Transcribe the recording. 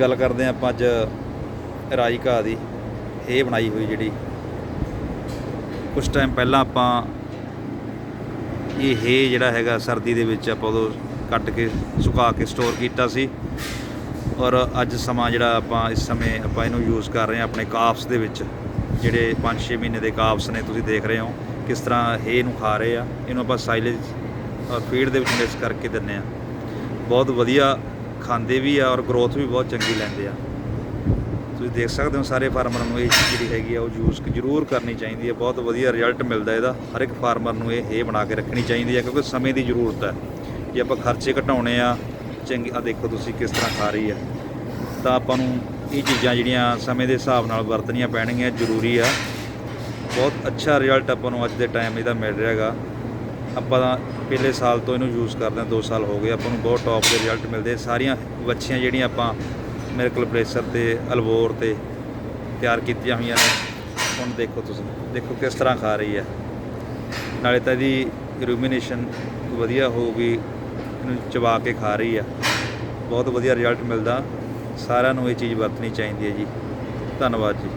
ਗੱਲ ਕਰਦੇ ਹਾਂ ਆਪਾਂ ਅੱਜ ਰਾਈ ਘਾਹ ਦੀ, ਇਹ ਬਣਾਈ ਹੋਈ ਜਿਹੜੀ ਕੁਝ ਟਾਈਮ ਪਹਿਲਾਂ ਆਪਾਂ ਇਹ ਹੈ ਜਿਹੜਾ ਹੈਗਾ ਸਰਦੀ ਦੇ ਵਿੱਚ ਆਪਾਂ ਉਦੋਂ ਕੱਟ ਕੇ ਸੁਕਾ ਕੇ ਸਟੋਰ ਕੀਤਾ ਸੀ ਔਰ ਅੱਜ ਸਮਾਂ ਜਿਹੜਾ ਆਪਾਂ ਇਸ ਸਮੇਂ ਆਪਾਂ ਇਹਨੂੰ ਯੂਜ਼ ਕਰ ਰਹੇ ਹਾਂ ਆਪਣੇ ਕਾਫਸ ਦੇ ਵਿੱਚ, ਜਿਹੜੇ 5-6 ਮਹੀਨੇ ਦੇ ਕਾਫਸ ਨੇ, ਤੁਸੀਂ ਦੇਖ ਰਹੇ ਹੋ ਕਿਸ ਤਰ੍ਹਾਂ ਹੇ ਨੂੰ ਖਾ ਰਹੇ ਆ। ਇਹਨੂੰ ਆਪਾਂ ਸਾਈਲੇਜ ਔਰ ਫੀਡ ਦੇ ਵਿੱਚ ਮਿਕਸ ਕਰਕੇ ਦਿੰਨੇ ਆ ਬਹੁਤ ਵਧੀਆ ਖਾਂਦੇ ਵੀ ਆ ਔਰ ਗਰੋਥ ਵੀ ਬਹੁਤ ਚੰਗੀ ਲੈਂਦੇ ਆ। ਤੁਸੀਂ ਦੇਖ ਸਕਦੇ ਹੋ ਸਾਰੇ ਫਾਰਮਰਾਂ ਨੂੰ ਇਹ ਚੀਜ਼ ਜਿਹੜੀ ਹੈਗੀ ਆ, ਉਹ ਯੂਜ਼ ਜ਼ਰੂਰ ਕਰਨੀ ਚਾਹੀਦੀ ਹੈ। ਬਹੁਤ ਵਧੀਆ ਰਿਜ਼ਲਟ ਮਿਲਦਾ ਇਹਦਾ। ਹਰ ਇੱਕ ਫਾਰਮਰ ਨੂੰ ਇਹ ਇਹ ਬਣਾ ਕੇ ਰੱਖਣੀ ਚਾਹੀਦੀ ਹੈ ਕਿਉਂਕਿ ਸਮੇਂ ਦੀ ਜ਼ਰੂਰਤ ਹੈ। ਜੇ ਆਪਾਂ ਖਰਚੇ ਘਟਾਉਣੇ ਆ, ਚੰਗੀ ਆ ਦੇਖੋ ਤੁਸੀਂ ਕਿਸ ਤਰ੍ਹਾਂ ਖਾ ਰਹੀ ਆ ਤਾਂ ਆਪਾਂ ਨੂੰ ਇਹ ਚੀਜ਼ਾਂ ਜਿਹੜੀਆਂ ਸਮੇਂ ਦੇ ਹਿਸਾਬ ਨਾਲ ਵਰਤਣੀਆਂ ਪੈਣਗੀਆਂ ਜ਼ਰੂਰੀ ਆ। ਬਹੁਤ ਅੱਛਾ ਰਿਜ਼ਲਟ ਆਪਾਂ ਨੂੰ ਅੱਜ ਦੇ ਟਾਈਮ ਇਹਦਾ ਮਿਲ ਰਿਹਾ ਹੈਗਾ। ਆਪਾਂ ਤਾਂ ਪਿਛਲੇ ਸਾਲ ਤੋਂ ਇਹਨੂੰ ਯੂਜ਼ ਕਰਦੇ ਹਾਂ 2 ਸਾਲ ਹੋ ਗਏ, ਆਪਾਂ ਨੂੰ ਬਹੁਤ ਟੌਪ ਦੇ ਰਿਜ਼ਲਟ ਮਿਲਦੇ ਸਾਰੀਆਂ ਵੱਛੀਆਂ ਜਿਹੜੀਆਂ ਆਪਾਂ ਮਿਲਕ ਪ੍ਰੈਸ਼ਰ ਤੇ ਅਲਵੋਰ ਤੇ ਤਿਆਰ ਕੀਤੀਆਂ ਹੋਈਆਂ ਨੇ, ਹੁਣ ਦੇਖੋ ਤੁਸੀਂ, ਦੇਖੋ ਕਿਸ ਤਰ੍ਹਾਂ ਖਾ ਰਹੀ ਹੈ। ਨਾਲੇ ਤਾਂ ਇਹਦੀ ਰੂਮੀਨੇਸ਼ਨ ਵਧੀਆ ਹੋਊਗੀ, ਇਹਨੂੰ ਚਬਾ ਕੇ ਖਾ ਰਹੀ ਆ ਬਹੁਤ ਵਧੀਆ ਰਿਜ਼ਲਟ ਮਿਲਦਾ। ਸਾਰਿਆਂ ਨੂੰ ਇਹ ਚੀਜ਼ ਵਰਤਣੀ ਚਾਹੀਦੀ ਹੈ ਜੀ। ਧੰਨਵਾਦ ਜੀ।